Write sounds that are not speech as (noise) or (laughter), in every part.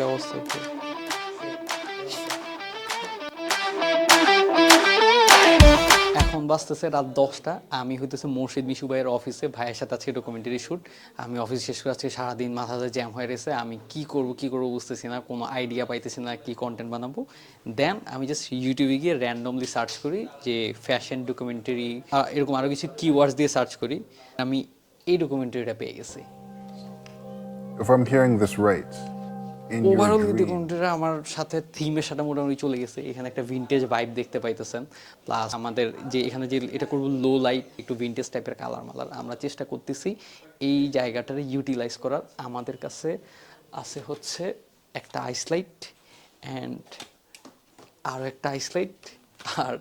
কি অবস্থা এখন বাজতেছে রাত দশটা। আমি হইতেছে মুর্শিদ মিশু ভাইয়ের অফিসে ভাইয়ের সাথে আজকে ডকুমেন্টারি শ্যুট আমি অফিস শেষ করে আজকে সারাদিন মাথাতে জ্যাম হয়ে রয়েছে আমি কি করব কি করব বুঝতেছি না কোনো আইডিয়া পাইতেছি না কি কন্টেন্ট বানাবো। দেন আমি জাস্ট ইউটিউবে গিয়ে র্যান্ডমলি সার্চ করি যে ফ্যাশন ডকুমেন্টারি এরকম আরও কিছু কিওয়ার্ডস দিয়ে সার্চ করি। আমি এই ডকুমেন্টারিটা পেয়ে গেছি। If I'm hearing this right, overall আমার সাথে থিমের সাথে মোটামুটি চলে গেছে। এখানে একটা ভিন্টেজ ভাইব দেখতে পাইতেছেন। প্লাস আমাদের যে এখানে যে এটা করব লো লাইট একটু ভিন্টেজ টাইপের কালার মালার। আমরা চেষ্টা করতেছি এই জায়গাটারে ইউটিলাইজ করার। আমাদের কাছে আছে হচ্ছে একটা আইসলাইট অ্যান্ড আরও একটা আইসলাইট আর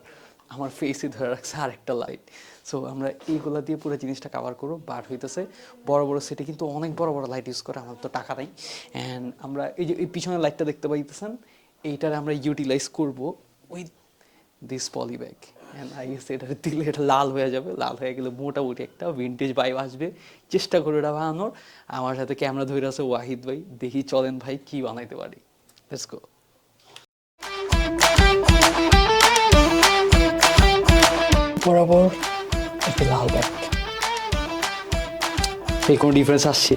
আমার ফেসে ধরে রাখছে আর একটা লাইট সো আমরা এইগুলা দিয়ে পুরো জিনিসটা কাভার করব বাট হইতেছে। বড় বড় সেটে কিন্তু অনেক বড় বড় লাইট ইউজ করে, আমার তো টাকা নাই। অ্যান্ড আমরা এই যে, এই পিছনের লাইটটা দেখতে পাইতেছেন, এইটার আমরা ইউটিলাইজ করব with this poly bag and I guess এটা দিলে এটা লাল হয়ে যাবে। লাল হয়ে গেলে মোটামুটি একটা ভিন্টেজ বাইব আসবে। চেষ্টা করে এটা বানানোর। আমার সাথে ক্যামেরা ধরে আছে ওয়াহিদ ভাই। দেখি চলেন ভাই কি বানাইতে পারি। লেটস গো বরাবর একটি লাল ব্যাগ। এই কোনো ডিফারেন্স আসছে?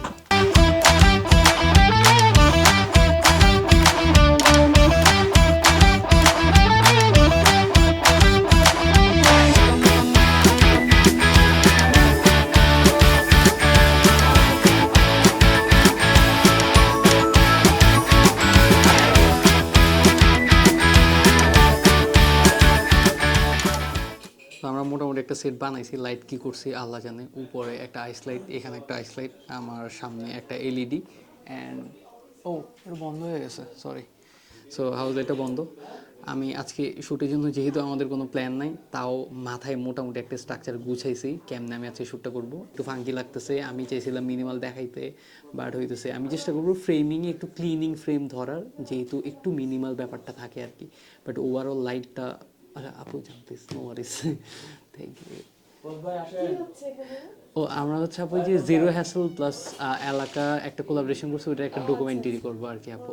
একটা সেট বানাইছি লাইট কি করছি, আল্লাহ জানে। উপরে একটা আইস লাইট এখানে একটা আইস লাইট আমার সামনে একটা এলইডি অ্যান্ড ও, এটা বন্ধ হয়ে গেছে সরি সো হাউস এটা বন্ধ। আমি আজকে শ্যুটের জন্য যেহেতু আমাদের কোনো প্ল্যান নাই, তাও মাথায় মোটামুটি একটা স্ট্রাকচার গুছাইছি, কেমনে আমি আজকে শ্যুটটা করব। একটু ফাঙ্কি লাগতেছে, আমি চাইছিলাম মিনিমাল দেখাইতে বাট হইতেছে। আমি চেষ্টা করব ফ্রেমিংয়ে একটু ক্লিনিং ফ্রেম ধরার, যেহেতু একটু মিনিমাল ব্যাপারটা থাকে আর কি। বাট ওভারঅল লাইটটা আপু জানতিস নো ওয়ারিস থ্যাংক ইউ ও আমরা হচ্ছে আপু যে জিরো হ্যাসেল প্লাস এলাকা একটা কোলাবরেশন করছি ওটা একটা ডকুমেন্টারি করব আর কি আপু।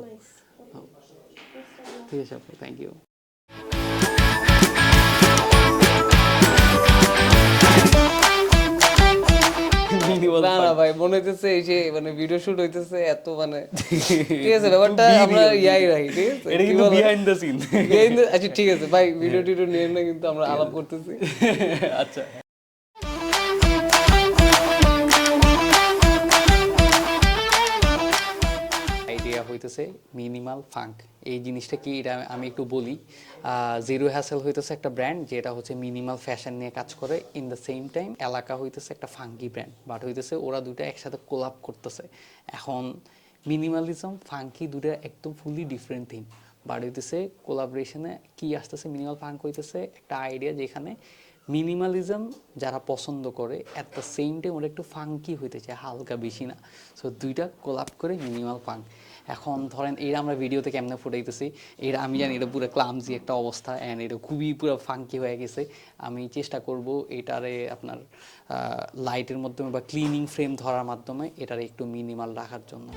ঠিক আছে আপু থ্যাংক ইউ ভাই মনে হইতেছে এই যে মানে ভিডিও শুট হইতেছে এত মানে (laughs) ঠিক আছে ব্যাপারটা আমরা ইয়াই রাখি ঠিক আছে? এটা কিন্তু বিহাইন্ড দ্য সিন আচ্ছা ঠিক আছে ভাই ভিডিও টিডিও নিয়ে না কিন্তু আমরা আলাপ করতেছি। (laughs) আচ্ছা। হইতেছে মিনিমাল ফাঙ্ক এই জিনিসটা কি এটা আমি একটু বলি। জিরো হ্যাসেল হইতেছে একটা ব্র্যান্ড যেটা হচ্ছে মিনিমাল ফ্যাশন নিয়ে কাজ করে। ইন দ্য সেম টাইম এলাকা হইতেছে একটা ফাঙ্কি ব্র্যান্ড বাট হইতেছে ওরা দুইটা একসাথে কোলাপ করতেছে। এখন মিনিমালিজম ফাঙ্কি দুটা একদম ফুলি ডিফারেন্ট থিং বাট হইতেছে কোলাবরেশনে কি আসতেছে? মিনিমাল ফাঙ্ক হইতেছে। একটা আইডিয়া যেখানে মিনিমালিজম যারা পছন্দ করে অ্যাট দ্য সেম টাইম ওরা একটু ফাঙ্কি হইতে চায়, হালকা বেশি না। সো দুইটা কোলাপ করে মিনিমাল ফাঙ্ক এখন ধরেন এরা আমরা ভিডিওতে কেমনে ফুটাইতেছি এরা আমি জানি এটা পুরো ক্লামজি একটা অবস্থা অ্যান্ড এটা খুবই পুরো ফাঙ্কি হয়ে গেছে। আমি চেষ্টা করব এটারে আপনার লাইটের মাধ্যমে বা ক্লিনিং ফ্রেম ধরার মাধ্যমে এটারে একটু মিনিমাল রাখার জন্য।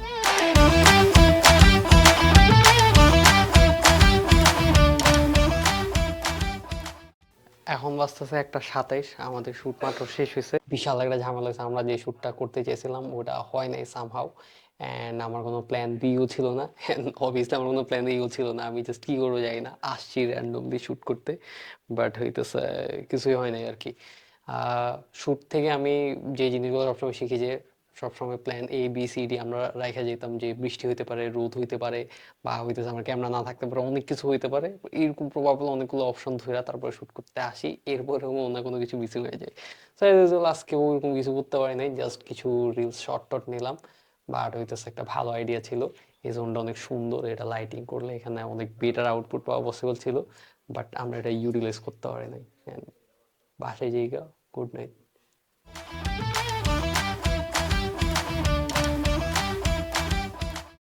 এখন বাজতেছে একটা সাতাইশ, আমাদের শ্যুট মাত্র শেষ হয়েছে। বিশাল একটা ঝামেলা হয়েছে, আমরা যে শ্যুটটা করতে চেয়েছিলাম, ওটা হয় নাই সামহাও অ্যান্ড আমার কোনো প্ল্যান বিও ছিল না অবভিয়াসলি আমার কোনো প্ল্যান ইও ছিল না, আমি জাস্ট কী করব যাই না, আসছি র্যান্ডমলি শ্যুট করতে বাট হইতেছে, কিছুই হয় নাই আর কি। শ্যুট থেকে আমি যে জিনিসগুলো সবসময় শিখি যে সবসময় plan A B C D আমরা রাখা যেতাম যে বৃষ্টি হইতে পারে, রোদ হইতে পারে বা হইতেছে আমার ক্যামেরা না থাকতে পারে, অনেক কিছু হইতে পারে। এরকম প্রবাবল অনেকগুলো অপশন ধরে তারপরে শুট করতে আসি। এরপরে অন্য কোনো কিছু মিসিং হয়ে যায়। সো আজকে ওরকম কিছু করতে পারি নাই জাস্ট কিছু রিলস শর্ট টট নিলাম। বাট হইতেছে একটা ভালো আইডিয়া ছিল। এই জোনটা অনেক সুন্দর, এটা লাইটিং করলে এখানে অনেক বেটার আউটপুট পাওয়া পসিবল ছিল। বাট আমরা এটা ইউটিলাইজ করতে পারি নাই। বাসায় জায়গা গুড নাইট